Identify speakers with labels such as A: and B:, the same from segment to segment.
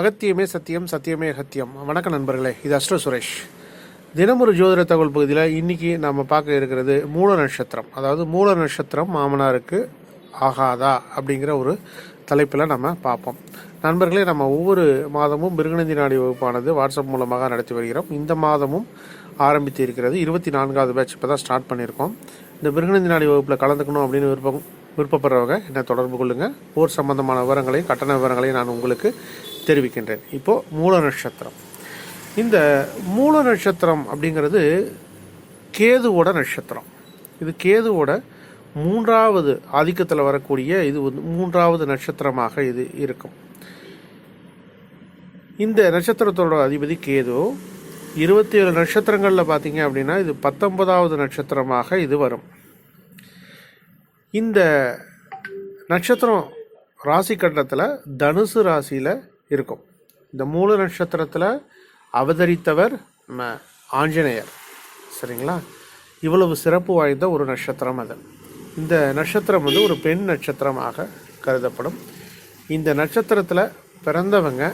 A: அகத்தியமே சத்தியம் சத்தியமே அகத்தியம். வணக்கம் நண்பர்களே இது அஸ்ட்ரோ சுரேஷ். தினமொரு ஜோதிட தகவல் பகுதியில் இன்றைக்கி நம்ம பார்க்க இருக்கிறது மூல நட்சத்திரம். அதாவது மூல நட்சத்திரம் மாமனாருக்கு ஆகாதா அப்படிங்கிற ஒரு தலைப்பில் நம்ம பார்ப்போம். நண்பர்களே நம்ம ஒவ்வொரு மாதமும் மிருகநந்தி நாடி வகுப்பானது வாட்ஸ்அப் மூலமாக நடத்தி வருகிறோம். இந்த மாதமும் ஆரம்பித்து இருக்கிறது. இருபத்தி நான்காவது பேட்ச் இப்போ தான் ஸ்டார்ட் பண்ணியிருக்கோம். இந்த மிருகநந்தி நாடி வகுப்பில் கலந்துக்கணும் அப்படின்னு விருப்பம் விருப்பப்படுறவங்க என்னை தொடர்பு கொள்ளுங்கள் போர் சம்பந்தமான விவரங்களையும் கட்டண விவரங்களையும் நான் உங்களுக்கு தெரிவிக்கின்றேன். இப்போது மூல நட்சத்திரம். இந்த மூல நட்சத்திரம் அப்படிங்கிறது கேதுவோட நட்சத்திரம். இது கேதுவோட மூன்றாவது ஆதிக்கத்தில் வரக்கூடிய இது வந்து மூன்றாவது நட்சத்திரமாக இது இருக்கும். இந்த நட்சத்திரத்தோட அதிபதி கேது. இருபத்தி ஏழு நட்சத்திரங்களில் பார்த்தீங்க அப்படின்னா இது பத்தொன்பதாவது நட்சத்திரமாக இது வரும். இந்த நட்சத்திரம் ராசி கட்டத்தில் தனுசு ராசியில் இருக்கும். இந்த மூல நட்சத்திரத்தில் அவதரித்தவர் நம்ம ஆஞ்சநேயர். சரிங்களா? இவ்வளவு சிறப்பு வாய்ந்த ஒரு நட்சத்திரம் அது. இந்த நட்சத்திரம் வந்து ஒரு பெண் நட்சத்திரமாக கருதப்படும். இந்த நட்சத்திரத்தில் பிறந்தவங்க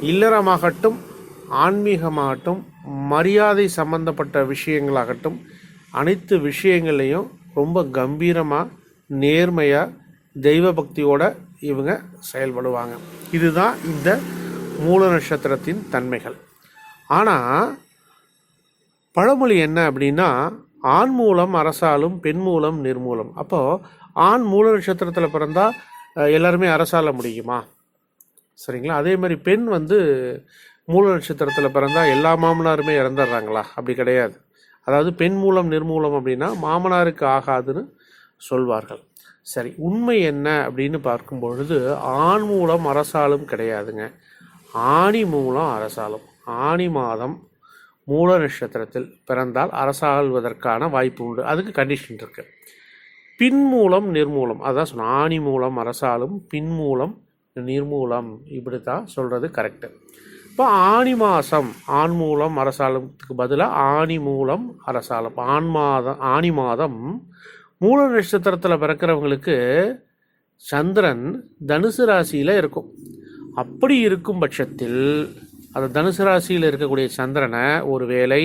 A: இல்லறமாகட்டும் ஆன்மீகமாகட்டும் மரியாதை சம்பந்தப்பட்ட விஷயங்களாகட்டும் அனைத்து விஷயங்கள்லையும் ரொம்ப கம்பீரமாக நேர்மையாக தெய்வ பக்தியோட இவங்க செயல்படுவாங்க. இதுதான் இந்த மூல நட்சத்திரத்தின் தன்மைகள். ஆனால் பழமொழி என்ன அப்படின்னா ஆண் மூலம் அரசாலும் பெண் மூலம் நிர்மூலம். அப்போது ஆண் மூல நட்சத்திரத்தில் பிறந்தால் எல்லாருமே அரசால முடியுமா? சரிங்களா? அதே மாதிரி பெண் வந்து மூல நட்சத்திரத்தில் பிறந்தால் எல்லா மாமனாருமே இறந்துடுறாங்களா? அப்படி கிடையாது. அதாவது பெண் மூலம் நிர்மூலம் அப்படின்னா மாமனாருக்கு ஆகாதுன்னு சொல்வார்கள். சரி உண்மை என்ன அப்படின்னு பார்க்கும் பொழுது ஆண் மூலம் அரசாலும் கிடையாதுங்க. ஆணி மூலம் அரசாலும் ஆணி மாதம் மூல நட்சத்திரத்தில் பிறந்தால் அரசாள்வதற்கான வாய்ப்பு உண்டு. அதுக்கு கண்டிஷன் இருக்குது பின் மூலம் நிர்மூலம். அதான் சொன்ன ஆணி மூலம் அரசாலும் பின் மூலம் நிர்மூலம். இப்படி தான் சொல்கிறது கரெக்டு இப்போ ஆணி மாதம் ஆண் மூலம் அரசாலத்துக்கு பதிலாக ஆணி மூலம் அரசாலம் ஆண் மாதம் ஆணி மாதம் மூல நட்சத்திரத்தில் பிறக்கிறவங்களுக்கு சந்திரன் தனுசு ராசியில் இருக்கும். அப்படி இருக்கும் பட்சத்தில் அந்த தனுசு ராசியில் இருக்கக்கூடிய சந்திரனை ஒருவேளை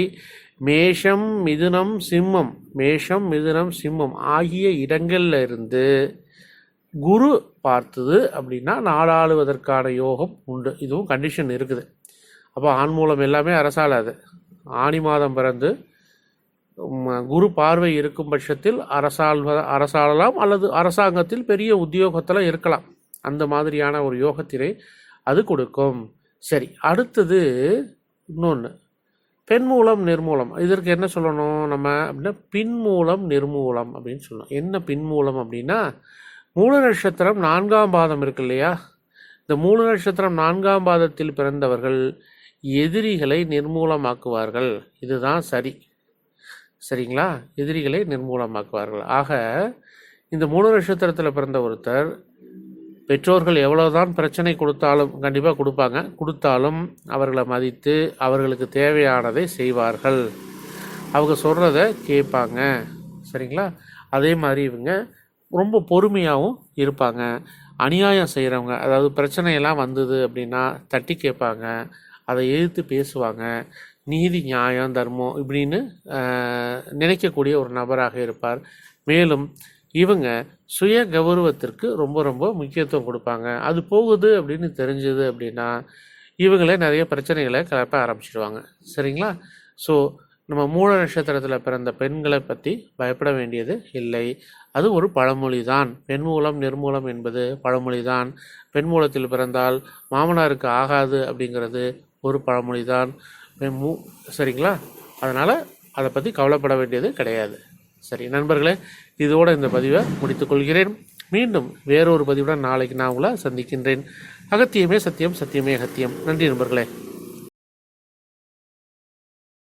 A: மேஷம் மிதுனம் சிம்மம் மேஷம் மிதுனம் சிம்மம் ஆகிய இடங்களில் இருந்து குரு பார்த்தது அப்படின்னா நாடாளுவதற்கான யோகம் உண்டு. இதுவும் கண்டிஷன் இருக்குது. அப்போ ஆண் மூலம் எல்லாமே அரசாளாது. ஆணி மாதம் பிறந்து குரு பார்வை இருக்கும் பட்சத்தில் அரசாள்வ அரசாளலாம் அல்லது அரசாங்கத்தில் பெரிய உத்தியோகத்தில் இருக்கலாம். அந்த மாதிரியான ஒரு யோகத்தினை அது கொடுக்கும். சரி அடுத்தது இன்னொன்று பெண் மூலம் நிர்மூலம் இதற்கு என்ன சொல்லணும் நம்ம அப்படின்னா பின் மூலம் நிர்மூலம் அப்படின்னு சொல்லணும். என்ன பின் மூலம் அப்படின்னா மூல நட்சத்திரம் நான்காம் பாதம் இருக்கு இல்லையா? இந்த மூல நட்சத்திரம் நான்காம் பாதத்தில் பிறந்தவர்கள் எதிரிகளை நிர்மூலமாக்குவார்கள் இதுதான் சரி. சரிங்களா? எதிரிகளை நிர்மூலமாக்குவார்கள். ஆக இந்த மூணு நட்சத்திரத்தில் பிறந்த ஒருத்தர் பெற்றோர்கள் எவ்வளோதான் பிரச்சனை கொடுத்தாலும் கண்டிப்பாக கொடுப்பாங்க. கொடுத்தாலும் அவர்களை மதித்து அவர்களுக்கு தேவையானதை செய்வார்கள். அவங்க சொல்கிறத கேட்பாங்க. சரிங்களா? அதே மாதிரி இவங்க ரொம்ப பொறுமையாகவும் இருப்பாங்க. அநியாயம் செய்கிறவங்க அதாவது பிரச்சனையெல்லாம் வந்தது அப்படின்னா தட்டி கேட்பாங்க. அதை எதிர்த்து பேசுவாங்க. நீதி நியாயம் தர்மம் இப்படின்னு நினைக்கக்கூடிய ஒரு நபராக இருப்பார். மேலும் இவங்க சுய கௌரவத்திற்கு ரொம்ப ரொம்ப முக்கியத்துவம் கொடுப்பாங்க. அது போகுது அப்படின்னு தெரிஞ்சது அப்படின்னா இவங்களே நிறைய பிரச்சனைகளை கிளப்ப ஆரம்பிச்சிடுவாங்க. சரிங்களா? ஸோ நம்ம மூல நட்சத்திரத்தில் பிறந்த பெண்களை பற்றி பயப்பட வேண்டியது இல்லை. அது ஒரு பழமொழி தான் பெண் மூலம் நிர்மூலம் என்பது பழமொழி தான் பெண் மூலத்தில் பிறந்தால் மாமனாருக்கு ஆகாது அப்படிங்கிறது ஒரு பழமொழி தான் மூ சரிங்களா? அதனால் அதை பற்றி கவலைப்பட வேண்டியது கிடையாது. சரி நண்பர்களே இதோட இந்த பதிவை முடித்துக்கொள்கிறேன் மீண்டும் வேறொரு பதிவுடன் நாளைக்கு நான் உங்களை சந்திக்கின்றேன். அகத்தியமே சத்தியம் சத்தியமே அகத்தியம். நன்றி நண்பர்களே.